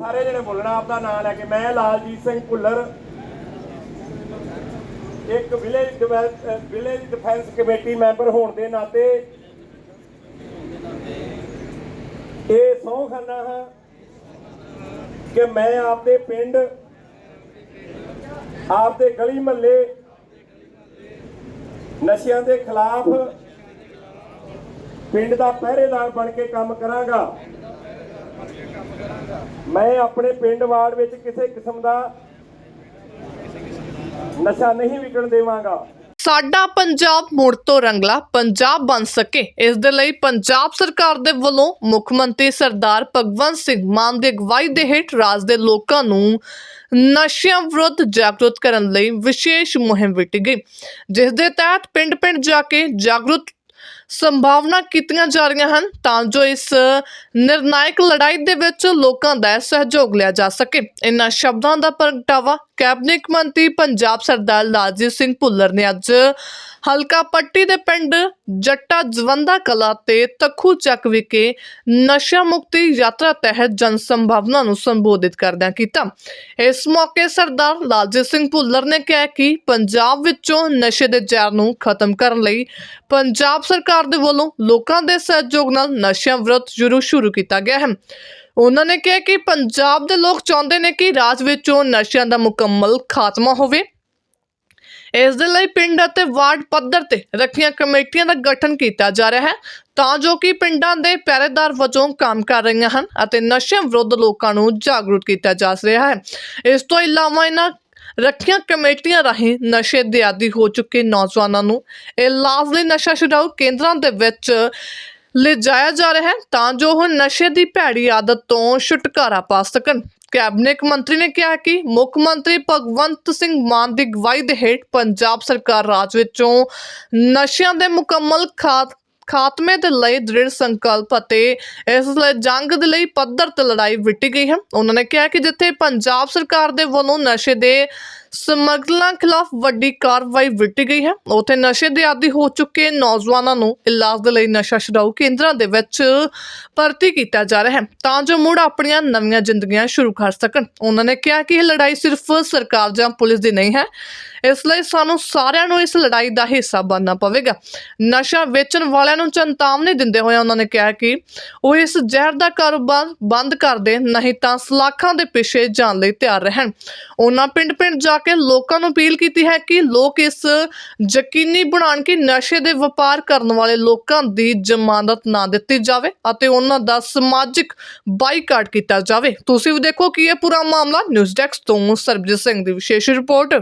ਸਾਰੇ ਜਣੇ ਬੋਲਣਾ ਆਪਦਾ ਨਾਮ ਲੈ ਕੇ। ਮੈਂ ਲਾਲਜੀਤ ਸਿੰਘ ਭੁੱਲਰ। ਇੱਕ village village defence committee member ਹੋਣ ਦੇ ਨਾਤੇ ਇਹ ਸਹੁੰ ਖਾਨਾ ਹਾਂ ਕਿ ਮੈਂ ਆਪਦੇ ਪਿੰਡ, ਆਪਦੇ ਗਲੀ ਮਹੱਲੇ, ਨਸ਼ਿਆਂ ਦੇ ਖਿਲਾਫ ਪਿੰਡ ਦਾ ਪਹਿਰੇਦਾਰ ਬਣ ਕੇ ਕੰਮ ਕਰਾਂਗਾ। ਮੈਂ ਆਪਣੇ ਪਿੰਡ ਵਾਰਡ ਵਿੱਚ ਕਿਸੇ ਕਿਸਮ ਦਾ ਨਸ਼ਾ ਨਹੀਂ ਵਿਕਣ ਦੇਵਾਂਗਾ। ਸਾਡਾ ਪੰਜਾਬ ਮੁੜ ਤੋਂ ਰੰਗਲਾ, ਪੰਜਾਬ ਬਣ ਸਕੇ। ਇਸ ਦੇ ਲਈ ਪੰਜਾਬ ਸਰਕਾਰ ਦੇ ਵੱਲੋਂ ਮੁੱਖ ਮੰਤਰੀ ਸਰਦਾਰ ਭਗਵੰਤ ਸਿੰਘ ਮਾਨ ਦੀ ਅਗਵਾਈ ਦੇ ਹੇਠ ਰਾਜ ਦੇ ਲੋਕਾਂ ਨੂੰ ਨਸ਼ਿਆਂ ਵਿਰੁੱਧ ਜਾਗਰੂਕ ਕਰਨ ਲਈ ਵਿਸ਼ੇਸ਼ ਮੁਹਿੰਮ ਵਿੱਢੀ ਗਈ, ਜਿਸ ਦੇ ਤਹਿਤ ਪਿੰਡ-ਪਿੰਡ ਜਾ ਕੇ ਜਾਗਰੂਕ ਸੰਭਾਵਨਾ ਕੀਤੀਆਂ ਜਾ ਰਹੀਆਂ ਹਨ ਤਾਂ ਜੋ ਇਸ ਨਿਰਣਾਇਕ ਲੜਾਈ ਦੇ ਵਿੱਚ ਲੋਕਾਂ ਦਾ ਸਹਿਯੋਗ ਲਿਆ ਜਾ ਸਕੇ। ਇਨ੍ਹਾਂ ਸ਼ਬਦਾਂ ਦਾ ਪ੍ਰਗਟਾਵਾ ਕੈਬਨਿਟ ਮੰਤਰੀ ਪੰਜਾਬ ਸਰਦਾਰ ਲਾਲਜੀਤ ਸਿੰਘ ਭੁੱਲਰ ਨੇ ਅੱਜ ਹਲਕਾ ਪੱਟੀ ਦੇ ਪਿੰਡ ਜੱਟਾ ਜਵੰਦਾ ਕਲਾ ਤੇ ਤਖੂ ਚੱਕ ਵਿਖੇ ਨਸ਼ਾ ਮੁਕਤੀ ਯਾਤਰਾ ਤਹਿਤ ਜਨ ਸੰਭਾਵਨਾ ਨੂੰ ਸੰਬੋਧਿਤ ਕਰਦਿਆਂ ਕੀਤਾ। ਇਸ ਮੌਕੇ ਸਰਦਾਰ ਲਾਲਜੀਤ ਸਿੰਘ ਭੁੱਲਰ ਨੇ ਕਿਹਾ ਕਿ ਪੰਜਾਬ ਵਿੱਚੋਂ ਨਸ਼ੇ ਦੇ ਜ਼ਹਿਰ ਨੂੰ ਖਤਮ ਕਰਨ ਲਈ ਪੰਜਾਬ ਸਰਕਾਰ ਦੇ ਵੱਲੋਂ ਲੋਕਾਂ ਦੇ ਸਹਿਯੋਗ ਨਾਲ ਨਸ਼ਿਆਂ ਵਿਰੁੱਧ ਸ਼ੁਰੂ ਸ਼ੁਰੂ ਕੀਤਾ ਗਿਆ ਹੈ। ਉਹਨਾਂ ਨੇ ਕਿਹਾ ਕਿ ਪੰਜਾਬ ਦੇ ਲੋਕ ਚਾਹੁੰਦੇ ਨੇ ਕਿ ਰਾਜ ਵਿੱਚੋਂ ਨਸ਼ਿਆਂ ਦਾ ਮੁਕੰਮਲ ਖਾਤਮਾ ਹੋਵੇ। ਇਸ ਦੇ ਲਈ ਪਿੰਡ ਅਤੇ ਵਾਰਡ ਪੱਧਰ ਤੇ ਰੱਖੀਆਂ ਕਮੇਟੀਆਂ ਦਾ ਗਠਨ ਕੀਤਾ ਜਾ ਰਿਹਾ ਹੈ, ਤਾਂ ਜੋ ਕਿ ਪਿੰਡਾਂ ਦੇ ਪਹਿਰੇਦਾਰ ਵਜੋਂ ਕੰਮ ਕਰ ਰਹੀਆਂ ਹਨ ਅਤੇ ਨਸ਼ਿਆਂ ਵਿਰੁੱਧ ਲੋਕਾਂ ਨੂੰ ਜਾਗਰੂਕ ਕੀਤਾ ਜਾ ਰਿਹਾ ਹੈ। ਇਸ ਤੋਂ ਇਲਾਵਾ ਇਹਨਾਂ ਰੱਖੀਆਂ ਕਮੇਟੀਆਂ ਰਾਹੀਂ ਨਸ਼ੇ ਦੇ ਆਦੀ ਹੋ ਚੁੱਕੇ ਨੌਜਵਾਨਾਂ ਨੂੰ। ਇਲਾਜ ਲਈ ਨਸ਼ਾ ਛੁਡਾਊ ਕੇਂਦਰਾਂ ਦੇ ਵਿੱਚ ਲਿਜਾਇਆ ਜਾ ਰਿਹਾ ਹੈ ਤਾਂ ਜੋ ਉਹ ਨਸ਼ੇ ਦੀ ਭੈੜੀ ਆਦਤ ਤੋਂ ਛੁਟਕਾਰਾ ਪਾ ਸਕਣ। ਕੈਬਨਿਟ ਮੰਤਰੀ ਨੇ ਕਿਹਾ ਕਿ ਮੁੱਖ ਮੰਤਰੀ ਭਗਵੰਤ ਸਿੰਘ ਮਾਨ ਦੀ ਅਗਵਾਈ ਦੇ ਹੇਠ ਪੰਜਾਬ ਸਰਕਾਰ ਰਾਜ ਵਿੱਚੋਂ ਨਸ਼ਿਆਂ ਦੇ ਮੁਕੰਮਲ ਖਾਤ ਖਾਤਮੇ ਦੇ ਲਈ ਦ੍ਰਿੜ ਸੰਕਲਪ ਅਤੇ ਇਸ ਲਈ ਜੰਗ ਦੇ ਲਈ ਪੱਧਰ ਤੇ ਲੜਾਈ ਵਿੱਟੀ ਗਈ ਹੈ। ਉਹਨਾਂ ਨੇ ਕਿਹਾ ਕਿ ਜਿੱਥੇ ਪੰਜਾਬ ਸਰਕਾਰ ਦੇ ਵੱਲੋਂ ਨਸ਼ੇ ਦੇ ਸਮਗਲਰਾਂ ਖਿਲਾਫ ਵੱਡੀ ਕਾਰਵਾਈ ਵਿੱਢੀ ਗਈ ਹੈ। ਉੱਥੇ ਨਸ਼ੇ ਦੇ ਆਦੀ ਹੋ ਚੁੱਕੇ ਨੌਜਵਾਨਾਂ ਨੂੰ ਇਲਾਜ ਦੇ ਲਈ ਨਸ਼ਾ ਛੁਡਾਊ ਕੇਂਦਰਾਂ ਦੇ ਵਿੱਚ ਭਰਤੀ ਕੀਤਾ ਜਾ ਰਿਹਾ ਹੈ। ਤਾਂ ਜੋ ਮੁੜ ਆਪਣੀਆਂ ਨਵੀਆਂ ਜ਼ਿੰਦਗੀਆਂ ਸ਼ੁਰੂ ਕਰ ਸਕਣ। ਉਹਨਾਂ ਨੇ ਕਿਹਾ ਕਿ ਇਹ ਲੜਾਈ ਸਿਰਫ ਸਰਕਾਰ ਜਾਂ ਪੁਲਿਸ ਦੀ ਨਹੀਂ ਹੈ। ਇਸ ਲਈ ਸਾਨੂੰ ਸਾਰਿਆਂ ਨੂੰ ਇਸ ਲੜਾਈ ਦਾ ਹਿੱਸਾ ਬਣਨਾ ਪਵੇਗਾ। ਨਸ਼ਾ ਵੇਚਣ ਵਾਲਿਆਂ ਨੂੰ ਚੇਤਾਵਨੀ ਦਿੰਦੇ ਹੋਏ ਉਹਨਾਂ ਨੇ ਕਿਹਾ ਕਿ ਉਹ ਇਸ ਜ਼ਹਿਰ ਦਾ ਕਾਰੋਬਾਰ ਬੰਦ ਕਰ ਦੇ ਨਹੀਂ ਤਾਂ ਸਲਾਖਾਂ ਦੇ ਪਿੱਛੇ ਜਾਣ ਲਈ ਤਿਆਰ ਰਹਿਣ। ਉਹਨਾਂ ਪਿੰਡ-ਪਿੰਡ ਜਾ ਕੇ ਲੋਕਾਂ ਨੂੰ ਅਪੀਲ ਕੀਤੀ ਹੈ ਕਿ ਲੋਕ ਇਸ ਯਕੀਨੀ ਬਣਾਉਣ ਕਿ ਨਸ਼ੇ ਦੇ ਵਪਾਰ ਕਰਨ ਵਾਲੇ ਲੋਕਾਂ ਦੀ ਜ਼ਮਾਨਤ ਨਾ ਦਿੱਤੀ ਜਾਵੇ ਅਤੇ ਉਹਨਾਂ ਦਾ ਸਮਾਜਿਕ ਬਾਈਕਾਟ ਕੀਤਾ ਜਾਵੇ। ਤੁਸੀਂ ਵੀ ਦੇਖੋ ਕਿ ਇਹ ਪੂਰਾ ਮਾਮਲਾ। ਨਿਊਜ਼ ਡੈਸਕ ਤੋਂ ਸਰਬਜੀਤ ਸਿੰਘ ਦੀ ਵਿਸ਼ੇਸ਼ ਰਿਪੋਰਟ।